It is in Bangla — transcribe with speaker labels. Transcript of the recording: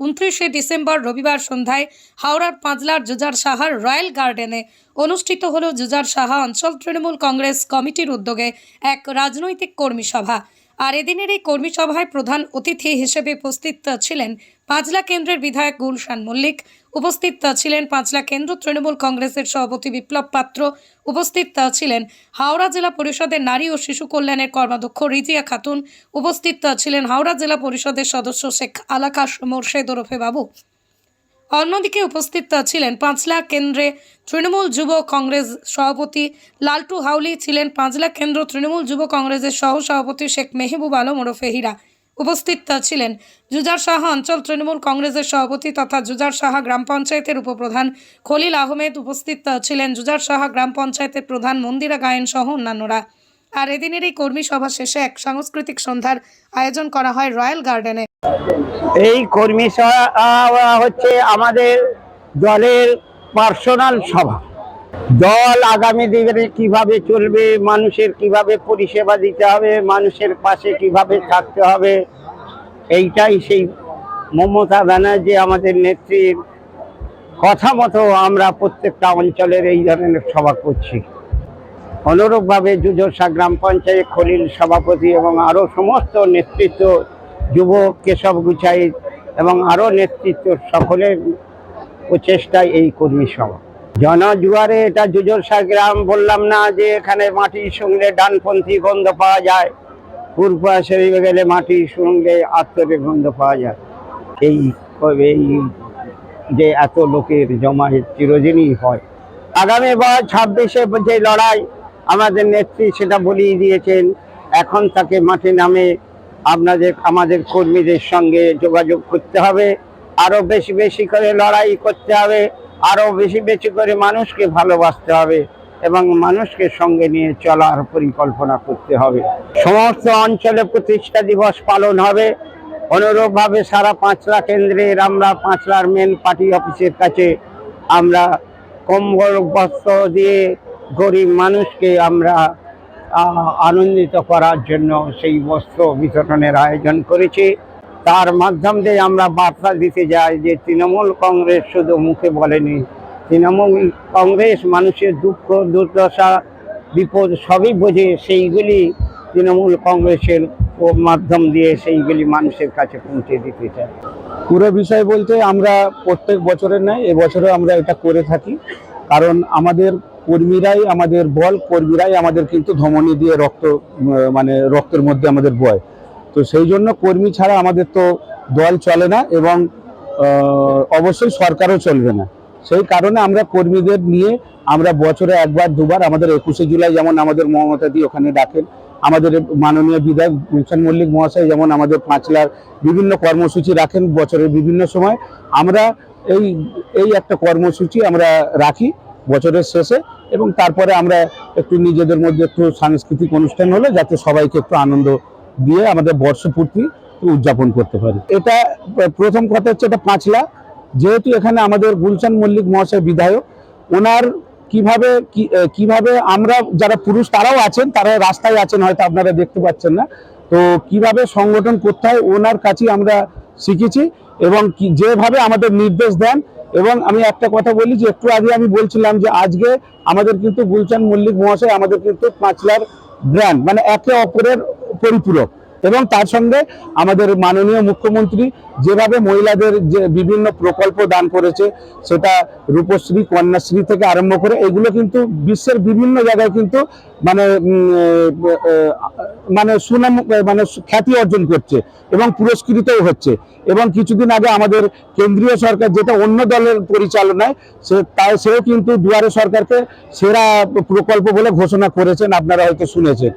Speaker 1: উনত্রিশে ডিসেম্বর রবিবার সন্ধ্যায় হাওড়ার পাঁচলার জুজার সাহার রয়্যাল গার্ডেনে অনুষ্ঠিত হল জুজার সাহা অঞ্চল তৃণমূল কংগ্রেস কমিটির উদ্যোগে এক রাজনৈতিক কর্মী সভা। আর এদিনের এই কর্মী সভায় প্রধান অতিথি হিসেবে উপস্থিত ছিলেন পাঁচলা কেন্দ্রের বিধায়ক গুলশান মল্লিক। উপস্থিত ছিলেন পাঁচলা কেন্দ্র তৃণমূল কংগ্রেসের সভাপতি বিপ্লব পাত্র। উপস্থিত ছিলেন হাওড়া জেলা পরিষদের নারী ও শিশু কল্যাণের কর্মাধ্যক্ষ রিজিয়া খাতুন। উপস্থিত ছিলেন হাওড়া জেলা পরিষদের সদস্য শেখ আলাকাশ মোর্শেদ ওরফে বাবু। অন্যদিকে উপস্থিত ছিলেন পাঁচলা কেন্দ্রে তৃণমূল যুব কংগ্রেস সভাপতি, লালটু হাউলি ছিলেন পাঁচলা কেন্দ্র তৃণমূল যুব কংগ্রেসের সহ সভাপতি শেখ মেহবুব আলম ওরফে হীরা। উপস্থিত ছিলেন জুজার সাহা, অঞ্চল তৃণমূল কংগ্রেসের সভাপতি তথা জুজার সাহা গ্রাম পঞ্চায়েতের উপপ্রধান খলিল আহমেদ। উপস্থিত ছিলেন জুজার সাহা গ্রাম পঞ্চায়েতের প্রধান মন্দিরা গায়েন সহ অন্যান্যরা। আর এদিনের এই কর্মী সভা শেষে এক সাংস্কৃতিক সন্ধ্যার আয়োজন করা হয় রয়্যাল গার্ডেনে।
Speaker 2: এই কর্মী সভা হচ্ছে আমাদের দলের পার্সোনাল সভা। দল আগামী দিনে কীভাবে চলবে, মানুষের কীভাবে পরিষেবা দিতে হবে, মানুষের পাশে কীভাবে থাকতে হবে, এইটাই সেই মমতা ব্যানার্জি আমাদের নেত্রীর কথা মতো আমরা প্রত্যেকটা অঞ্চলের এই ধরনের সভা করছি। অনুরূপভাবে যুজরসা গ্রাম পঞ্চায়েত খলিল সভাপতি এবং আরও সমস্ত নেতৃত্ব যুব কেশব গুছাই এবং আরও নেতৃত্ব সকলের প্রচেষ্টায় এই কর্মী সভা। জনজুয়ারে এটা যুজরসা গ্রাম বললাম না যে এখানে মাটির সঙ্গে ডানপন্থী গন্ধ পাওয়া যায়। পূর্ব শরীরে গেলে মাটির সঙ্গে আত্মরের গন্ধ পাওয়া যায়। এই এই যে এত লোকের জমায়েত চিরদিনই হয়। আগামী বার ছাব্বিশে যে লড়াই, আমাদের নেত্রী সেটা বলিয়ে দিয়েছেন, এখন তাকে মাঠে নামে আপনাদের, আমাদের কর্মীদের সঙ্গে যোগাযোগ করতে হবে। আরও বেশি বেশি করে লড়াই করতে হবে। আরও বেশি বেশি করে মানুষকে ভালোবাসতে হবে এবং মানুষকে সঙ্গে নিয়ে চলার পরিকল্পনা করতে হবে। সমস্ত অঞ্চলে প্রতিষ্ঠা দিবস পালন হবে। অনুরূপভাবে সারা পাঁচলা কেন্দ্রের আমরা পাঁচলার মেন পার্টি অফিসের কাছে আমরা কম্বল বস্ত্র দিয়ে গরিব মানুষকে আমরা আনন্দিত করার জন্য সেই বস্ত্র বিতরণের আয়োজন করেছি। তার মাধ্যম দিয়ে আমরা বার্তা দিতে যাই যে তৃণমূল কংগ্রেস শুধু মুখে বলেনি, তৃণমূল কংগ্রেস মানুষের দুঃখ, দুর্দশা, বিপদ সবই বোঝে, সেইগুলি তৃণমূল কংগ্রেসের মাধ্যম দিয়ে সেইগুলি মানুষের কাছে পৌঁছে দিতে চায়
Speaker 3: পুরো বিষয় বলতে আমরা প্রত্যেক বছরের নয় এবছরও আমরা এটা করে থাকি। কারণ আমাদের কর্মীরাই আমাদের বল, কর্মীরাই আমাদের কিন্তু ধমনী দিয়ে রক্ত মানে রক্তের মধ্যে আমাদের বয়। তো সেই জন্য কর্মী ছাড়া আমাদের তো দল চলে না এবং অবশ্যই সরকারও চলবে না। সেই কারণে আমরা কর্মীদের নিয়ে আমরা বছরে একবার, দুবার, আমাদের একুশে জুলাই যেমন আমাদের মমতা দি ওখানে ডাকেন, আমাদের মাননীয় বিধায়ক গুলশান মল্লিক মহাশয় যেমন আমাদের পাঁচলার বিভিন্ন কর্মসূচি রাখেন বছরের বিভিন্ন সময়। আমরা এই এই একটা কর্মসূচি আমরা রাখি বছরের শেষে। এবং তারপরে আমরা একটু নিজেদের মধ্যে একটু সাংস্কৃতিক অনুষ্ঠান হলে যাতে সবাইকে একটু আনন্দ দিয়ে আমাদের বর্ষপূর্তি উদযাপন করতে পারি। এটা প্রথম কথা হচ্ছে এটা পাঁচলা। যেহেতু এখানে আমাদের গুলশান মল্লিক মহাশয় বিধায়ক, ওনার কীভাবে কীভাবে আমরা যারা পুরুষ তারাও আছেন, তারা রাস্তায় আছেন, হয়তো আপনারা দেখতে পাচ্ছেন না। তো কীভাবে সংগঠন করতে হয়, ওনার কাছেই আমরা শিখেছি এবং যেভাবে আমাদের নির্দেশ দেন এবং আমি একটা কথা বলি যে একটু আগে আমি বলছিলাম যে আজকে আমাদের কিন্তু গুলচান মল্লিক মহাশয়, আমাদের কিন্তু পাঁচলার ব্র্যান্ড মানে একে অপরের পরিপূরক। এবং তার সঙ্গে আমাদের মাননীয় মুখ্যমন্ত্রী যেভাবে মহিলাদের যে বিভিন্ন প্রকল্প দান করেছে, সেটা রূপশ্রী, কন্যাশ্রী থেকে আরম্ভ করে, এগুলো কিন্তু বিশ্বের বিভিন্ন জায়গায় কিন্তু মানে মানে সুনাম মানে খ্যাতি অর্জন করছে এবং পুরস্কৃতও হচ্ছে। এবং কিছুদিন আগে আমাদের কেন্দ্রীয় সরকার যেটা অন্য দলের পরিচালনায়, সে তাই সেও কিন্তু দুয়ারে সরকারকে সেরা প্রকল্প বলে ঘোষণা করেছেন, আপনারা হয়তো শুনেছেন।